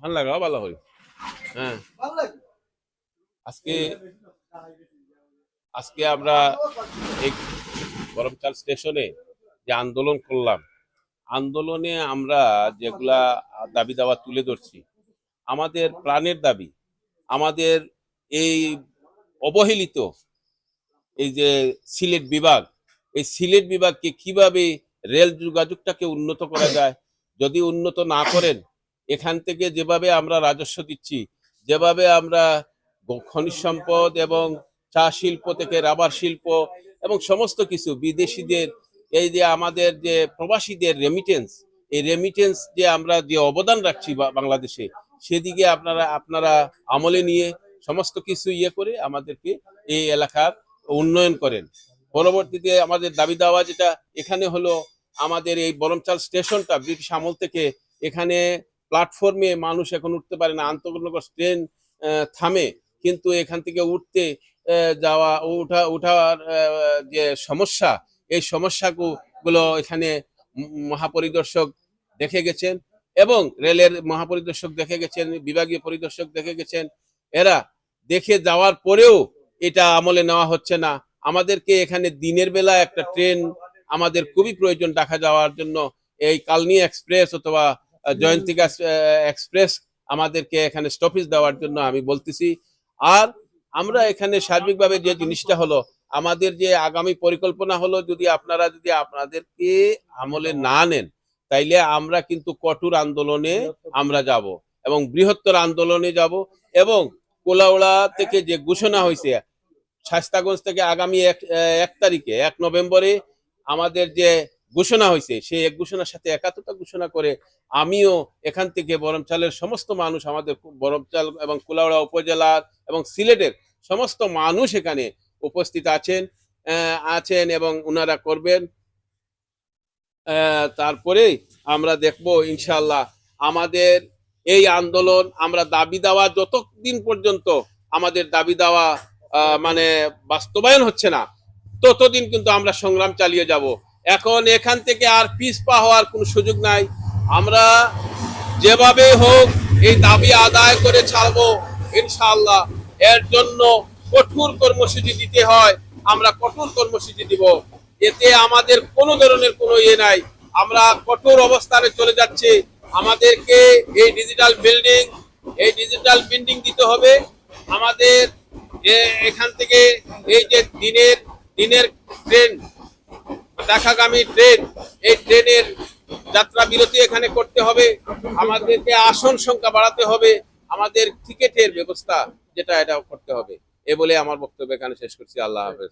ভালো লাগা ভালো হই। হ্যাঁ। আজকে আজকে আমরা এই গরমচাল স্টেশনে যে আন্দোলন করলাম আন্দোলনে আমরা যেগুলা দাবি দাওয়া তুলে ধরছি আমাদের প্রাণের দাবি আমাদের এই অবহেলিত এই যে সিলেট বিভাগ এই সিলেট বিভাগকে কীভাবে রেল যোগাযোগটাকে উন্নত করা যায় যদি উন্নত না করেন, এখান থেকে যেভাবে আমরা রাজস্ব দিচ্ছি, যেভাবে আমরা খনিজ সম্পদ এবং চা শিল্প থেকে রাবার শিল্প এবং সমস্ত কিছু বিদেশিদের, এই যে আমাদের যে প্রবাসীদের রেমিটেন্স এই রেমিটেন্স যে আমরা যে অবদান রাখছি বাংলাদেশে, সেদিকে আপনারা আপনারা আমলে নিয়ে সমস্ত কিছু ইয়ে করে আমাদেরকে এই এলাকার উন্নয়ন করেন। পরবর্তীতে আমাদের দাবি দাওয়া যেটা, এখানে হলো আমাদের এই বরমচাল স্টেশনটা ব্রিটিশ আমল থেকে এখানে প্ল্যাটফর্মে মানুষ এখন উঠতে পারে না। আন্তঃনগর ট্রেন থামে। কিন্তু এখান থেকে উঠতে যাওয়া, উঠা, উঠার যে সমস্যা, এই সমস্যাগুলো এখানে মহাপরিদর্শক দেখে গেছেন এবং রেলের মহাপরিদর্শক দেখে গেছেন, বিভাগীয় পরিদর্শক দেখে গেছেন। এরা দেখে যাওয়ার পরেও এটা আমলে নেওয়া হচ্ছে না। আমাদেরকে এখানে দিনের বেলা একটা ট্রেন আমাদের খুবই প্রয়োজন ঢাকা যাওয়ার জন্য। এই কালনি এক্সপ্রেস অথবা জয়ন্তিকা এক্সপ্রেস আমাদেরকে এখানে স্টপেজ দেওয়ার জন্য আমি বলতেছি। আর আমরা এখানে সার্বিকভাবে যে জিনিসটা হলো, আমাদের যে আগামী পরিকল্পনা হলো, যদি আপনারা যদি আপনাদেরকে আমলে না নেন, তাইলে আমরা কিন্তু কঠোর আন্দোলনে আমরা যাব এবং বৃহত্তর আন্দোলনে যাব এবং কোলাউড়া থেকে যে ঘোষণা হয়েছে, শাস্তাগঞ্জ থেকে আগামী এক তারিখে, এক নভেম্বরে আমাদের যে ঘোষণা হয়েছে, সেই এক ঘোষণার সাথে একাত্মতা ঘোষণা করে আমিও এখান থেকে বরমচালের সমস্ত মানুষ আমাদের বরমচাল এবং কুলাউড়া উপজেলার এবং সিলেটের সমস্ত মানুষ এখানে উপস্থিত আছেন আছেন এবং ওনারা করবেন। তারপরে আমরা দেখব ইনশাল্লাহ আমাদের এই আন্দোলন, আমরা দাবি দেওয়া যতদিন পর্যন্ত আমাদের দাবি দেওয়া মানে বাস্তবায়ন হচ্ছে না ততদিন কিন্তু আমরা সংগ্রাম চালিয়ে যাব। এখন এখান থেকে আর পিছপা হওয়ার কোনো সুযোগ নাই। আমরা যেভাবে হোক এই দাবি আদায় করে ছাড়বো, ইনশাআল্লাহ। এর জন্য কঠোর কর্মসূচি দিতে হয়, আমরা কঠোর কর্মসূচি দিব। এতে আমাদের কোনো ধরনের কোনো ইয়ে নাই। আমরা কঠোর অবস্থানে চলে যাচ্ছি। আমাদেরকে এই ডিজিটাল বিল্ডিং এই ডিজিটাল বিল্ডিং দিতে হবে। আমাদের এখান থেকে এই যে দিনের দিনের ট্রেন, দেখাগামী ট্রেন, এই ট্রেনের যাত্রা বিরতি এখানে করতে হবে। আমাদেরকে আসন সংখ্যা বাড়াতে হবে। আমাদের টিকেটের ব্যবস্থা যেটা এটা করতে হবে। এ বলে আমার বক্তব্য এখানে শেষ করছি। আল্লাহ হাফেজ।